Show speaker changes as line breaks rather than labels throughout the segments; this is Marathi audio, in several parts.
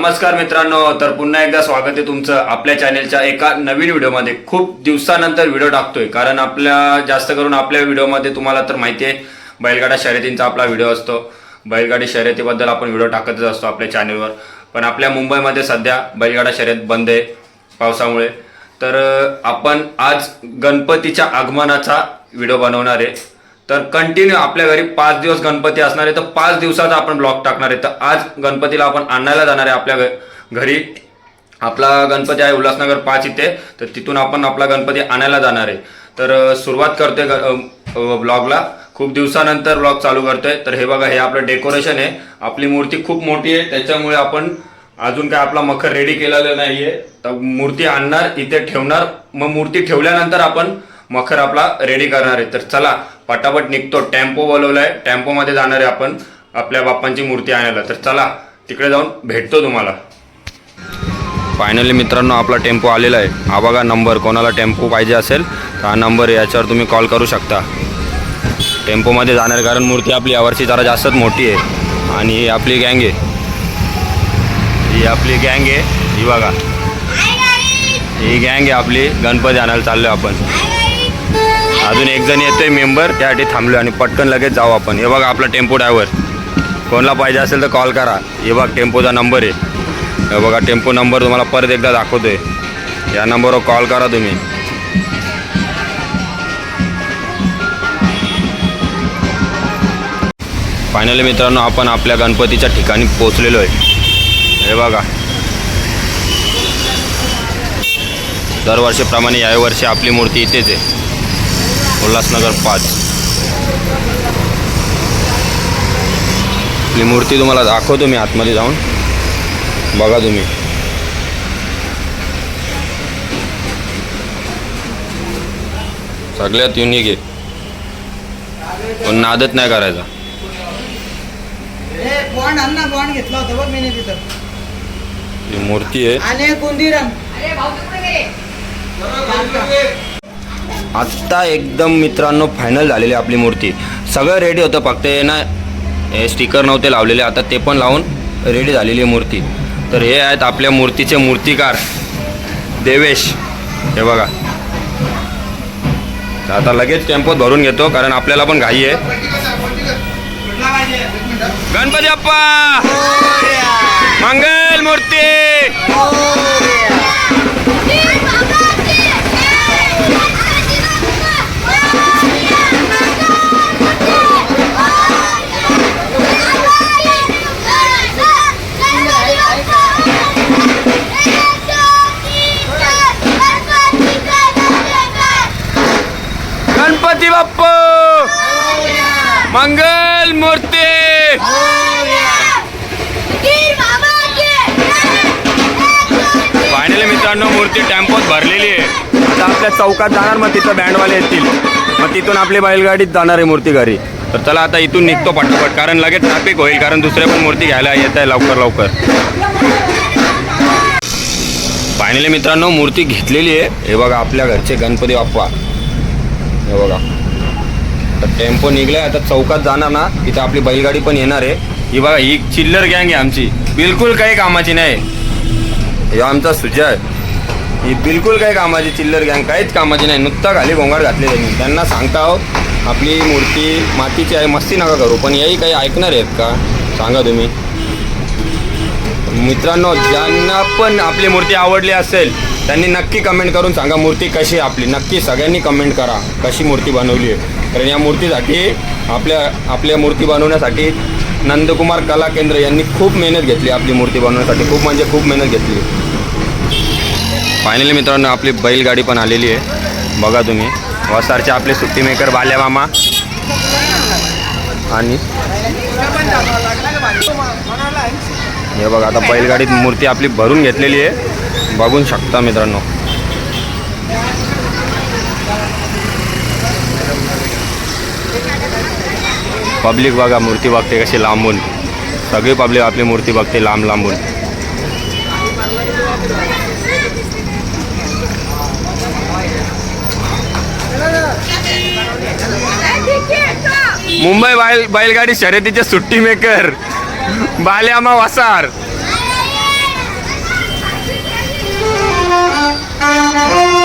नमस्कार मित्रांनो तर पुन्हा एकदा स्वागत आहे तुमचं आपल्या चॅनेलच्या एका नवीन व्हिडिओमध्ये. खूप दिवसानंतर व्हिडिओ टाकतोय कारण आपल्या जास्त करून आपल्या व्हिडिओमध्ये तुम्हाला तर माहिती आहे बैलगाडा शर्यतींचा आपला व्हिडिओ असतो. बैलगाडी शर्यतीबद्दल आपण व्हिडिओ टाकतच असतो आपल्या चॅनेलवर पण आपल्या मुंबईमध्ये सध्या बैलगाडा शर्यत बंद आहे पावसामुळे. तर आपण आज गणपतीच्या आगमनाचा व्हिडिओ बनवणार आहे. तर कंटिन्यू आपल्या घरी पाच दिवस गणपती असणार आहे. तर पाच दिवसाचा आपण ब्लॉग टाकणार आहे. तर आज गणपतीला आपण आणायला जाणार आहे आपल्या घरी. आपला गणपती आहे उल्हासनगर पाच इथे. तर तिथून आपण आपला गणपती आणायला जाणार आहे. तर सुरुवात करतोय ब्लॉगला खूप दिवसानंतर ब्लॉग चालू करतोय. तर हे बघा हे आपलं डेकोरेशन आहे. आपली मूर्ती खूप मोठी आहे. त्याच्यामुळे आपण अजून काय आपला मखर रेडी केलेला आहे तर मूर्ती आणणार इथे ठेवणार. मग मूर्ती ठेवल्यानंतर आपण मखर आपला रेडी करणार आहे. तर चला पटापट निघतो. टेम्पो बोलवलाय. टेम्पोमध्ये जाणार आहे आपण आपल्या बाप्पांची मूर्ती आणायला. तर चला तिकडे जाऊन भेटतो तुम्हाला. फायनली मित्रांनो आपला टेम्पो आलेला आहे. हा बघा नंबर कोणाला टेम्पो पाहिजे असेल तर हा नंबर आहे. याच्यावर तुम्ही कॉल करू शकता. टेम्पोमध्ये जाणार कारण मूर्ती आपली यावर्षी जरा जास्तच मोठी आहे. आणि ही आपली गँग आहे. ही आपली गँग आहे. ही बघा. ही गँग आहे आपली. गणपती आणायला चाललो आपण. अजून एक जण येतोय मेंबर त्यासाठी थांबलो आणि पटकन लगेच जाऊ आपण. हे बघा आपला टेम्पो ड्रायव्हर कोणाला पाहिजे असेल तर कॉल करा. हे बघ टेम्पोचा नंबर आहे. हे बघा टेम्पो नंबर तुम्हाला परत एकदा दाखवतोय. या नंबरवर कॉल करा तुम्ही. फायनली मित्रांनो आपण आपल्या गणपतीच्या ठिकाणी पोचलेलो आहे हे बघा. दरवर्षीप्रमाणे याही वर्षी आपली मूर्ती इथेच आहे. उल्हासनगर पाच. आपली मूर्ती तुम्हाला दाखवतो मी आतमध्ये जाऊन. बघा तुम्ही. सगळ्यात युनिक आहे. पण नादत नाही करायचा. ही मूर्ती आहे. आत्ता एकदम मित्रांनो फायनल झालेली आपली मूर्ती. सगळं रेडी होतं फक्त हे ना हे स्टिकर नव्हते लावलेले आता ते पण लावून रेडी झालेली आहे मूर्ती. तर हे आहेत आपल्या मूर्तीचे मूर्तिकार देवेश. हे बघा. आता लगेच टेम्पोत भरून घेतो कारण आपल्याला पण घाई आहे. गणपती बाप्पा मंगल मूर्ती! आपल्या चौकात जाणार मग तिथं बँडवाले येतील. मग तिथून आपली बैलगाडीत जाणार आहे मूर्ती घरी. तर चला आता इथून निघतो पटापट कारण लगेच ट्रॅफिक होईल कारण दुसऱ्या पण मूर्ती घ्यायला येत आहे लवकर लवकर. फायनली मित्रांनो मूर्ती घेतलेली आहे. हे बघा आपल्या घरचे गणपती बाप्पा. हे बघा. तर टेम्पो निघलाय आता चौकात जाणार ना तिथं आपली बैलगाडी पण येणार आहे. ही बघा ही चिल्लर गँग आहे आमची. बिलकुल काही कामाची नाही. हे आमचा सुजय ही बिलकुल काही कामाची चिल्लर गँग काहीच कामाची नाही. नुकता खाली गोंगाट घातले त्यांनी. त्यांना सांगता हो आपली मूर्ती मातीची आहे मस्ती नका करू. पण याही काही ऐकणार आहेत का? सांगा तुम्ही. मित्रांनो ज्यांना पण आपली मूर्ती आवडली असेल त्यांनी नक्की कमेंट करून सांगा मूर्ती कशी आपली. नक्की सगळ्यांनी कमेंट करा कशी मूर्ती बनवली आहे. कारण या मूर्तीसाठी आपल्या आपल्या मूर्ती बनवण्यासाठी नंदकुमार कला केंद्र यांनी खूप मेहनत घेतली आपली मूर्ती बनवण्यासाठी. खूप म्हणजे खूप मेहनत घेतली. फायनली मित्रांनो आपली बैलगाडी पण आलेली आहे. बघा तुम्ही. वसारचे आपले सुट्टी मेकर बाल्या मामा. आणि हे बघा आता बैलगाडीत मूर्ती आपली भरून घेतलेली आहे. बघून शकता मित्रांनो. पब्लिक बघा मूर्ती बघते कशी लांबून. सगळी पब्लिक आपली मूर्ती बघते लांब लांबून मुंबई बाईल बैलगाडी शर्यतीचे सुट्टी मेकर बाल्यामा वासार. वासार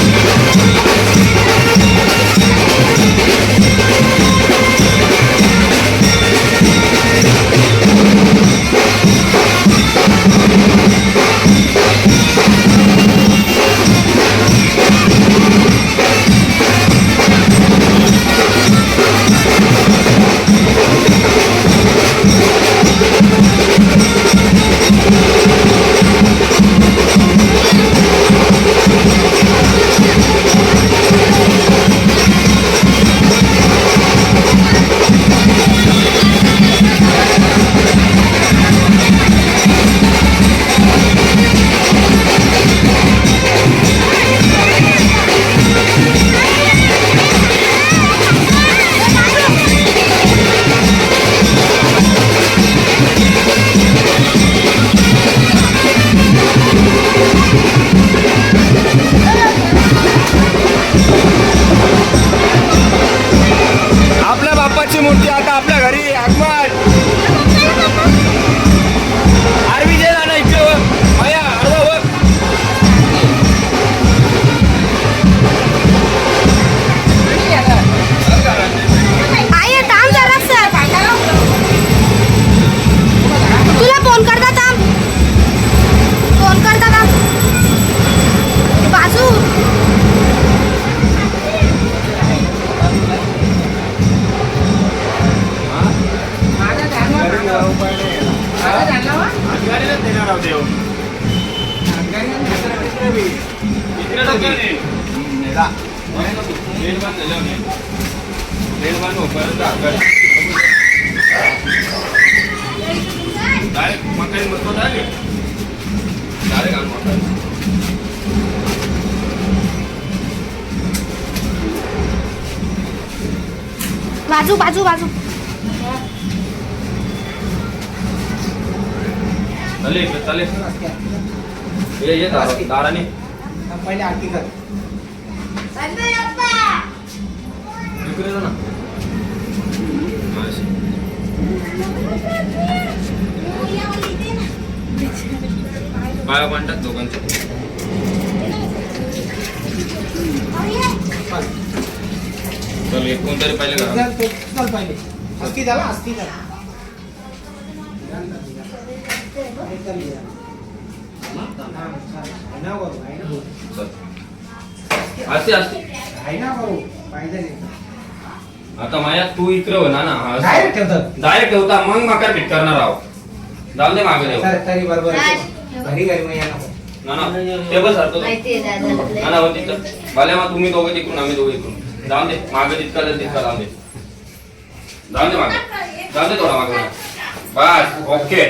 Thank you. डायरेक्ट मकाई मस्त डायरेक्ट डायरेक्ट मकाई
बाजू बाजू बाजू
चालेल इकडे, चालेल ये ये दारा- दाराने
पहिले आरती कर
इकडे जा ना माशी. पाया म्हणतात दोघांचे. चल एक कोणतरी पाहिजे का
चल तो चल पहिले अस्ती झाला अस्ती झाला
चल असते. असते आता माया तू इकडे हो ना ना
डायरेक्ट ठेवतात.
डायरेक्ट ठेवता मग मका फिट करणार आहो. जाऊ दे मागे देऊ
सर तरी बरोबर आहे.
राज.
घरी घरी मग या नको.
ना ना टेबल सारखं
माहितीये
ना
दादा
ना हो तिथं. भले मग तुम्ही दोघं तिकडून आम्ही दोघं इकडून. जाऊन दे मागे तितका जाईल तितका जाऊन दे. जाऊन दे मागे. जाऊन दे थोडा मागे. बस ओके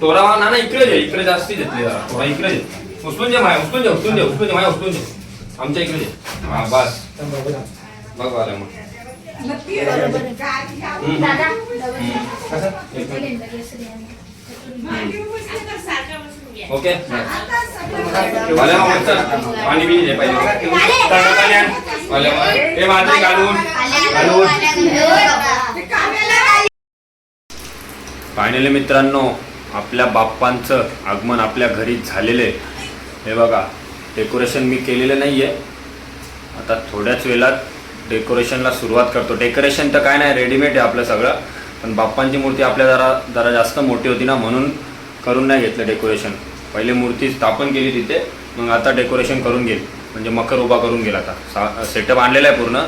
तोरा ना ना इकडे दे इकडे जास्ती देतली जरा. थोडा इकडे दे. उचलून दे माया उचलून दे उचलून दे उचलून दे माया उचलून दे आमच्या इकडे दे हा बस
तर बरोबर आहे.
बघ मग ओके भले मग मस्त पाणी बिणी दे पहिले थंड पाणी मग. हे माझं घालून घालून फायनली मित्रांनो आपल्या बाप्पांचं आगमन आपल्या घरी झालेलं आहे. हे बघा डेकोरेशन मी केलेलं नाही आहे आता थोड्याच वेळात डेकोरेशनला सुरुवात करतो. डेकोरेशन तर काय नाही रेडीमेड आहे आपलं सगळं. पण बाप्पांची मूर्ती आपल्या जरा जरा जास्त मोठी होती ना म्हणून करून नाही घेतलं डेकोरेशन पहिले मूर्ती स्थापन केली तिथे मग आता डेकोरेशन करून घेईल. म्हणजे मकर उभा करून गेला आता. सा सेटअप आणलेला आहे पूर्ण.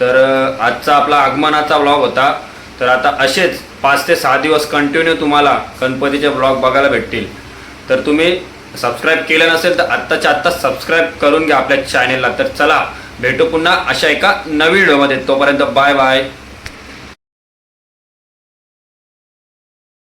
तर आजचा आपला आगमनाचा ब्लॉग होता. तर आता असेच पाच ते सहा दिवस कंटिन्यू तुम्हाला गणपतीचे ब्लॉग बघायला भेटतील. तर तुम्ही सबस्क्राईब केलं नसेल तर आत्ताच्या आत्ता सबस्क्राईब करून घ्या आपल्या चॅनेलला तर चला भेटू पुन्हा अशा एका नवीन व्हिडिओमध्ये तोपर्यंत बाय बाय.